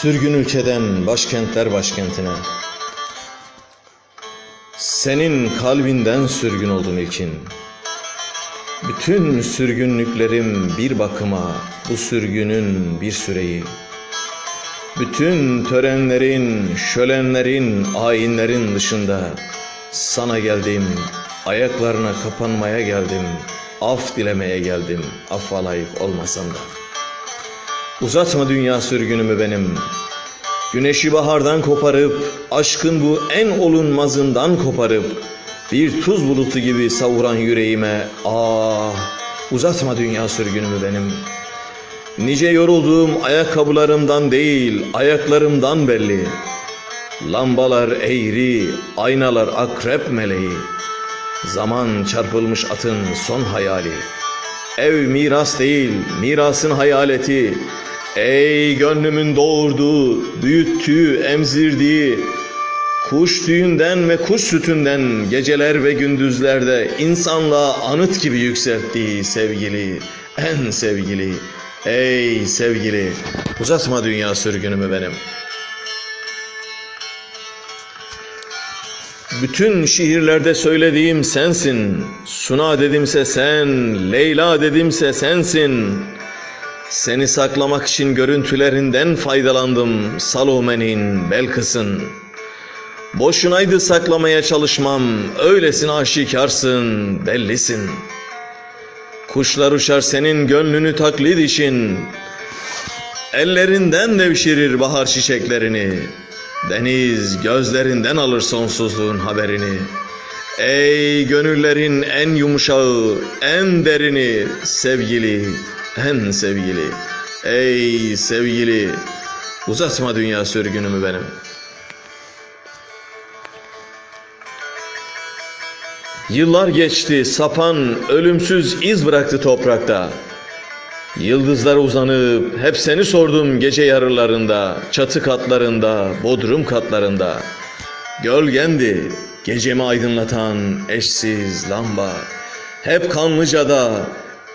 Sürgün ülkeden başkentler başkentine. Senin kalbinden sürgün oldum ilkin. Bütün sürgünlüklerim bir bakıma bu sürgünün bir süreyi. Bütün törenlerin, şölenlerin, ayinlerin dışında sana geldim, ayaklarına kapanmaya geldim, af dilemeye geldim, affa layık olmasam da. Uzatma dünya sürgünümü benim. Güneşi bahardan koparıp, aşkın bu en olunmazından koparıp, bir tuz bulutu gibi savuran yüreğime, ah uzatma dünya sürgünümü benim. Nice yorulduğum ayakkabılarımdan değil, ayaklarımdan belli. Lambalar eğri, aynalar akrep meleği. Zaman çarpılmış atın son hayali. Ev miras değil, mirasın hayaleti. Ey gönlümün doğurduğu, büyüttüğü, emzirdiği, kuş tüyünden ve kuş sütünden geceler ve gündüzlerde insanlığa anıt gibi yükselttiği sevgili, en sevgili, ey sevgili, uzatma dünya sürgünümü benim. Bütün şiirlerde söylediğim sensin. Suna dedimse sen, Leyla dedimse sensin. Seni saklamak için görüntülerinden faydalandım Salome'nin, Belkıs'ın. Boşunaydı saklamaya çalışmam, öylesin aşikarsın, bellisin. Kuşlar uçar senin gönlünü taklit için. Ellerinden devşirir bahar çiçeklerini. Deniz gözlerinden alır sonsuzluğun haberini. Ey gönüllerin en yumuşağı, en derini, sevgili, en sevgili. Ey sevgili, uzatma dünya sürgünümü benim. Yıllar geçti, sapan ölümsüz iz bıraktı toprakta. Yıldızlara uzanıp hep seni sordum gece yarılarında, çatı katlarında, bodrum katlarında. Gölgendi gecemi aydınlatan eşsiz lamba. Hep Kanlıca'da,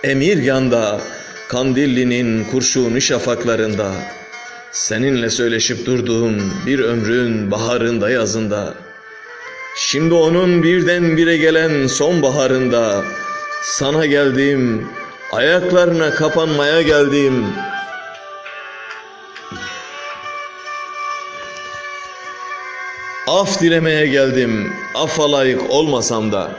Emirgan'da, Kandilli'nin kurşuni şafaklarında. Seninle söyleşip durduğum bir ömrün baharında yazında. Şimdi onun birdenbire gelen sonbaharında sana geldim, ayaklarına kapanmaya geldim. Af dilemeye geldim, affa layık olmasam da.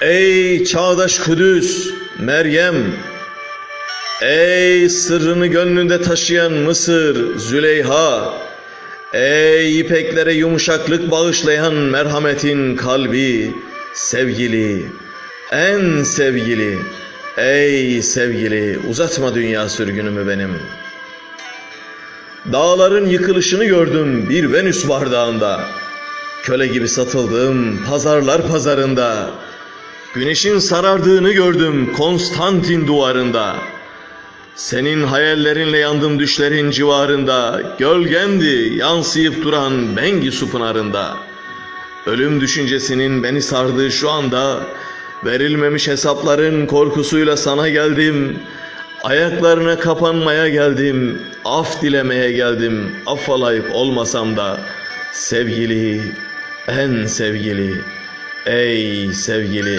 Ey çağdaş Kudüs, Meryem, Ey sırrını gönlünde taşıyan Mısır, Züleyha, Ey ipeklere yumuşaklık bağışlayan merhametin kalbi, sevgili, en sevgili, ey sevgili, uzatma dünya sürgünümü benim. Dağların yıkılışını gördüm bir Venüs bardağında. Köle gibi satıldım pazarlar pazarında. Güneşin sarardığını gördüm Konstantin duvarında. Senin hayallerinle yandım düşlerin civarında, gölgendi yansıyıp duran Bengisu pınarında. Ölüm düşüncesinin beni sardığı şu anda, verilmemiş hesapların korkusuyla sana geldim. Ayaklarına kapanmaya geldim, af dilemeye geldim, affa olmasam da. Sevgili, en sevgili, ey sevgili,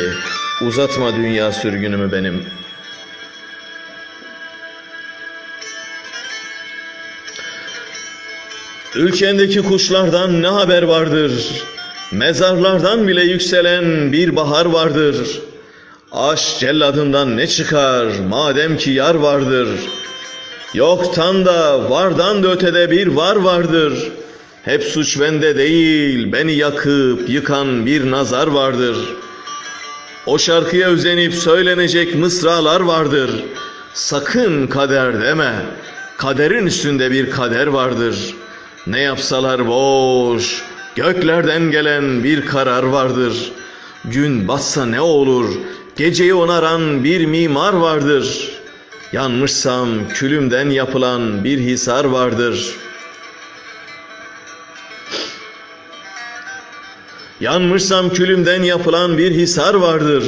uzatma dünya sürgünümü benim.'' Ülkendeki kuşlardan ne haber vardır? Mezarlardan bile yükselen bir bahar vardır. Aşk celladından ne çıkar madem ki yar vardır. Yoktan da vardan da ötede bir var vardır. Hep suç bende değil beni yakıp yıkan bir nazar vardır. O şarkıya özenip söylenecek mısralar vardır. Sakın kader deme. Kaderin üstünde bir kader vardır.'' Ne yapsalar boş, göklerden gelen bir karar vardır. Gün batsa ne olur, geceyi onaran bir mimar vardır. Yanmışsam külümden yapılan bir hisar vardır. Yanmışsam külümden yapılan bir hisar vardır.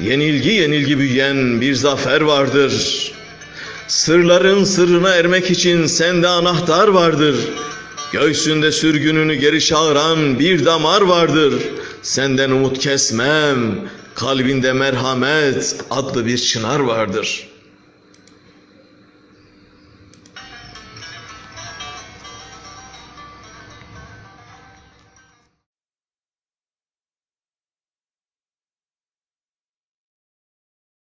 Yenilgi yenilgi büyüyen bir zafer vardır. Sırların sırrına ermek için sende anahtar vardır. Göğsünde sürgününü geri çağıran bir damar vardır. Senden umut kesmem, kalbinde merhamet adlı bir çınar vardır.''